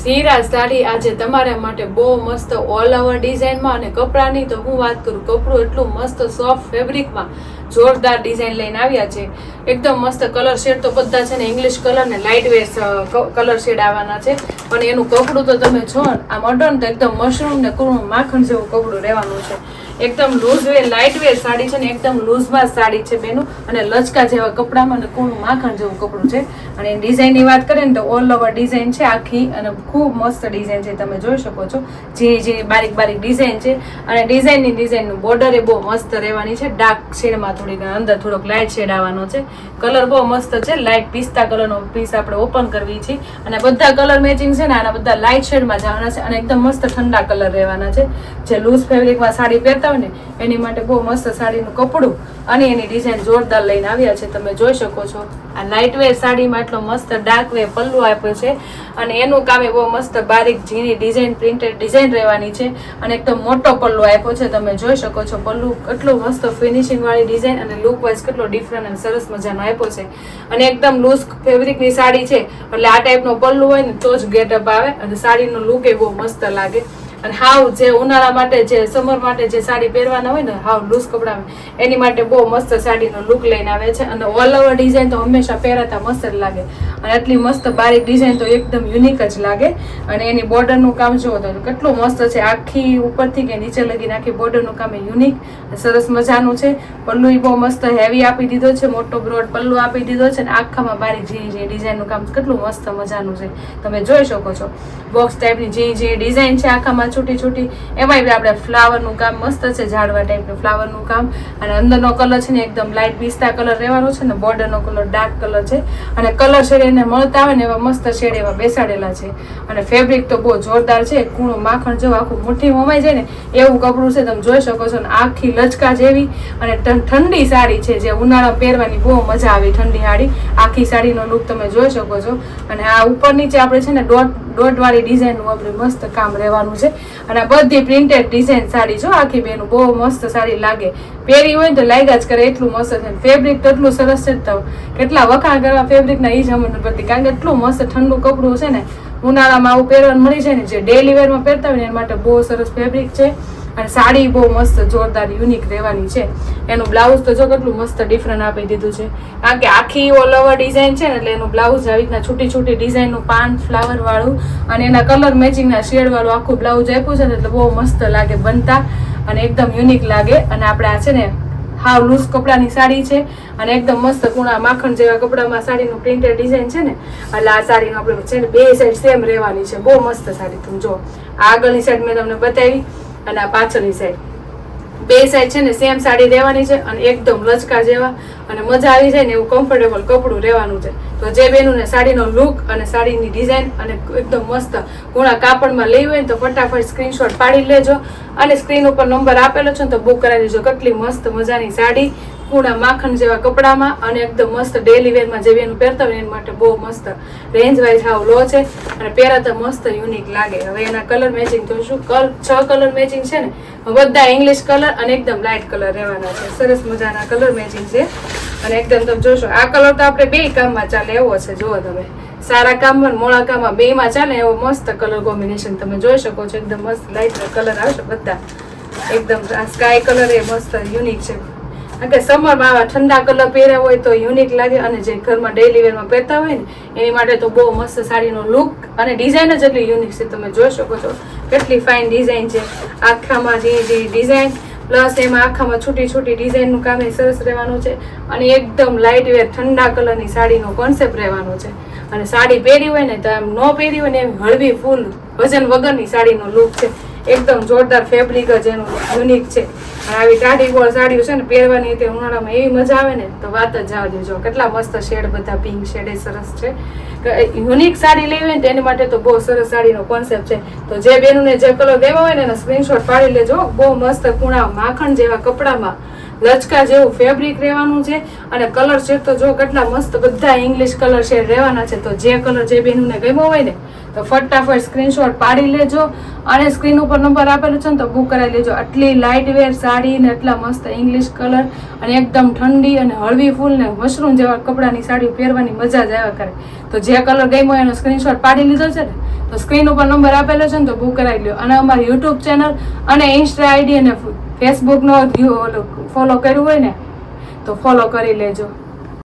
સિરાજ સાડી આજે તમારા માટે બહુ મસ્ત ઓલ ઓવર ડિઝાઇનમાં અને કપડાની તો હું વાત કરું, કપડું એટલું મસ્ત સોફ્ટ ફેબ્રિકમાં જોરદાર ડિઝાઇન લઈને આવ્યા છે. એકદમ મસ્ત કલર શેડ તો બધા છે ને ઇંગ્લિશ કલર ને લાઇટ વેસ કલર શેડ આવવાના છે. પણ એનું કપડું તો તમે છો ને મટન તો એકદમ મશરૂમ ને કુણું માખણ જેવું કપડું રહેવાનું છે. એકદમ લૂઝ વે લાઇટ વેર સાડી છે ને એકદમ લૂઝમાં સાડી છે બેનું. અને લચકા જેવા કપડામાં અને કુણું માખણ જેવું કપડું છે. અને ડિઝાઇનની વાત કરીએ ને તો ઓલ ઓવર ડિઝાઇન છે આખી અને ખૂબ મસ્ત ડિઝાઇન છે, તમે જોઈ શકો છો. જે જે બારીક બારીક ડિઝાઇન છે. અને ડિઝાઇનની ડિઝાઇનનું બોર્ડર એ બહુ મસ્ત રહેવાની છે. ડાર્ક શેડમાં થોડીક અંદર થોડોક લાઇટ શેડ આવવાનો છે. કલર બહુ મસ્ત છે. લાઇટ પિસ્તા કલરનો પીસ આપણે ઓપન કરવી છે. અને બધા કલર મેચિંગ છે ને આના બધા લાઇટ શેડમાં જવાના છે. અને એકદમ મસ્ત ઠંડા કલર રહેવાના છે. જે લૂઝ ફેબ્રિકમાં સાડી પહેરતા હોય ને એની માટે બહુ મસ્ત સાડીનું કપડું અને એની ડિઝાઇન જોરદાર લઈને આવ્યા છે. તમે જોઈ શકો છો. આ લાઇટ વેર સાડીમાં એટલો મસ્ત ડાર્ક વે પલ્લુ આપ્યો છે અને એનું કામે બહુ મસ્ત બારીક ઝીણી ડિઝાઇન પ્રિન્ટેડ ડિઝાઇન રહેવાની છે અને એકદમ મોટો પલ્લુ આપ્યો છે. તમે જોઈ શકો છો પલ્લુ કેટલું મસ્ત ફિનિશિંગ વાળી ડિઝાઇન અને લુક વાઇઝ કેટલો ડિફરન્ટ અને સરસ મજાનો આપ્યો છે. અને એકદમ લૂઝ ફેબ્રિકની સાડી છે. એટલે આ ટાઈપનો પલ્લુ હોય ને તો જ ગેટઅપ આવે અને સાડીનો લુક એ બહુ મસ્ત લાગે. અને હાવ જે ઉનાળા માટે જે સમર માટે જે સાડી પહેરવાના હોય ને, હાવ લૂઝ કપડામાં એની માટે બહુ મસ્ત સાડીનો લુક લઈને આવે છે. અને ઓલ ઓવર ડિઝાઇન તો હંમેશા પહેરાતા મસ્ત જ લાગે. અને આટલી મસ્ત બારીક ડિઝાઇન તો એકદમ યુનિક જ લાગે. અને એની બોર્ડરનું કામ જુઓ તો કેટલું મસ્ત છે. આખી ઉપરથી કે નીચે લગીને આખી બોર્ડરનું કામ એ યુનિક સરસ મજાનું છે. પલ્લુ એ બહુ મસ્ત હેવી આપી દીધો છે. મોટો બ્રોડ પલ્લુ આપી દીધો છે. અને આખામાં બારીક ઝીણી ઝીણી ડિઝાઇનનું કામ. કેટલું મસ્ત મજાનું છે. તમે જોઈ શકો છો. બોક્સ ટાઈપની ઝીણી ઝીણી ડિઝાઇન છે આખામાં. છૂટી છૂટી. એમાંય બી આપણે ફ્લાવરનું કામ મસ્ત છે, ઝાડવા ટાઈપનું ફ્લાવરનું કામ. અને અંદરનો કલર છે ને એકદમ લાઇટ પિસ્તા કલર રહેવાનો છે ને બોર્ડરનો કલર ડાર્ક કલર છે. અને કલર શેડ એને મળતા આવે ને એવા મસ્ત શેડ એવા બેસાડેલા છે. અને ફેબ્રિક તો બહુ જોરદાર છે, કૂણું માખણ જેવું આખું મુઠ્ઠી મમાઈ જાય ને એવું કપડું છે, તમે જોઈ શકો છો ને આખી લચકા જેવી. અને ઠંડી સાડી છે, જે ઉનાળા પહેરવાની બહુ મજા આવી ઠંડી સાડી આખી સાડીનો લુક તમે જોઈ શકો છો. અને આ ઉપર નીચે આપણે છે ને દોઢ દોઢ વાળી ડિઝાઇનનું આપણે મસ્ત કામ રહેવાનું છે. અને આ બધી પ્રિન્ટેડ ડિઝાઇન સાડી છો આખી બેનું બહુ મસ્ત સાડી લાગે. પહેરી હોય ને તો લાગ્યા જ કરે, એટલું મસ્ત છે ફેબ્રિક તો એટલું સરસ છે તો. કેટલા વખાણ કરવા ફેબ્રિકના એ જ અમને પ્રતિ કારણ કે એટલું મસ્ત ઠંડુ કપડું છે ને, ઉનાળામાં આવું પહેરવાનું મળી જાય ને, જે ડેલી વેરમાં પહેરતા હોય ને, એના માટે બહુ સરસ ફેબ્રિક છે. અને સાડી બહુ મસ્ત જોરદાર યુનિક રહેવાની છે. એનું બ્લાઉઝ તો જો કેટલું મસ્ત ડિફરન્ટ આપી દીધું છે. કારણ કે આખી ઓલ ઓવર ડિઝાઇન છે ને, એટલે એનું બ્લાઉઝ આવી રીતના છૂટી છૂટી ડિઝાઇનનું પાન ફ્લાવરવાળું અને એના કલર મેચિંગના શેડવાળું આખું બ્લાઉઝ આપ્યું છે ને, એટલે બહુ મસ્ત લાગે બનતા અને એકદમ યુનિક લાગે. અને આપણે આ છે ને, હાવ લૂઝ કપડાની સાડી છે અને એકદમ મસ્ત કુણા માખણ જેવા કપડામાં સાડીનું પ્રિન્ટેડ ડિઝાઇન છે ને, એટલે આ સાડીનું આપણે છે ને, બે સાઈડ સેમ રહેવાની છે. બહુ મસ્ત સાડી તમે જો. આગળની સાઈડ મેં તમને બતાવી. અને આ પાછળની સાઈડ બે સાઈડ છે ને સેમ સાડી રહેવાની છે અને એકદમ લચકા જેવા અને મજા આવી જાય ને એવું કમ્ફર્ટેબલ કપડું રહેવાનું છે. તો જે બેનું ને સાડીનો લુક અને સાડીની ડિઝાઇન અને એકદમ મસ્ત ગુણા કાપડમાં લેવી હોય ને તો ફટાફટ સ્ક્રીનશોટ પાડી લેજો. અને સ્ક્રીન ઉપર નંબર આપેલો છે ને તો બુક કરાવી દેજો. કેટલી મસ્ત મજાની સાડી. કુણા માખણ જેવા કપડામાં અને એકદમ મસ્ત ડેલી વેરમાં જેવી એનું પહેરતા હોય એના માટે બહુ મસ્ત રેન્જ વાઇઝ હાવ લો છે. અને પહેરાતા મસ્ત યુનિક લાગે. હવે એના કલર મેચિંગ તો શું? કલ, છ કલર મેચિંગ છે ને? બધા ઇંગ્લિશ કલર અને એકદમ લાઇટ કલર રહેવાના છે. સરસ મજાના કલર મેચિંગ છે. અને એકદમ તમે જોશો, આ કલર તો આપણે બે કામમાં ચાલે એવો છે. જુઓ તમે. સારા કામમાં મોળા કામમાં બેમાં ચાલે એવો મસ્ત કલર કોમ્બિનેશન તમે જોઈ શકો છો. એકદમ મસ્ત લાઇટ કલર આવશે બધા. એકદમ સ્કાય કલર એ મસ્ત યુનિક છે. કારણ કે સમરમાં આવા ઠંડા કલર પહેર્યા હોય તો યુનિક લાગે અને જે ઘરમાં ડેઇલી વેરમાં પહેરતા હોય ને, એની માટે તો બહુ મસ્ત સાડીનો લુક અને ડિઝાઇન જ એટલી યુનિક છે. તમે જોઈ શકો છો કેટલી ફાઇન ડિઝાઇન છે. આખામાં જે જે ડિઝાઇન પ્લસ એમાં આખામાં છૂટી છૂટી ડિઝાઇનનું કામ એ સરસ રહેવાનું છે અને એકદમ લાઇટ વેર ઠંડા કલરની સાડીનો કોન્સેપ્ટ રહેવાનો છે. અને સાડી પહેરી હોય ને તો એમ ન પહેરી હોય ને, એમ હળવી ફૂલ વજન વગરની સાડીનો લુક છે. એકદમ જોરદાર ફેબ્રિક જ એનું યુનિક છે. અને આવી ટાઢી ગોળ સાડીઓ છે ને પહેરવાની તે ઉનાળામાં એવી મજા આવે ને, તો વાત જ જવા દેજો. કેટલા મસ્ત શેડ બધા પિંક શેડ એ સરસ છે. યુનિક સાડી લેવી હોય ને તેની માટે તો બહુ સરસ સાડીનો કોન્સેપ્ટ છે. તો જે બેનને જે કલર લેવા હોય ને એનો સ્ક્રીનશોટ પાડી લેજો. બહુ મસ્ત કુણા માખણ જેવા કપડામાં લચકા જેવું ફેબ્રિક રહેવાનું છે અને કલર શેડ તો જો કેટલા મસ્ત બધા ઇંગ્લિશ કલર શેડ રહેવાના છે, તો જે કલર જે બેનુને ગમ્યો હોય ને, તો ફટાફટ સ્ક્રીનશોટ પાડી લેજો અને સ્ક્રીન ઉપર નંબર આપેલો છે ને, તો બુક કરાવી લેજો. આટલી લાઇટ વેર સાડી ને એટલા મસ્ત ઇંગ્લિશ કલર અને એકદમ ઠંડી અને હળવી ફૂલ ને મશરૂમ જેવા કપડાની સાડી પહેરવાની મજા જ આવ્યા કરે. તો જે કલર ગમ્યો એનો સ્ક્રીનશોટ પાડી લીધો છે ને, તો સ્ક્રીન ઉપર નંબર આપેલો છે ને, તો બુક કરાવી લ્યો. અને અમારી યુટ્યુબ ચેનલ અને ઇન્સ્ટા આઈડી અને ફેસબુકનો ફોલો કર્યું હોય ને તો ફોલો કરી લેજો.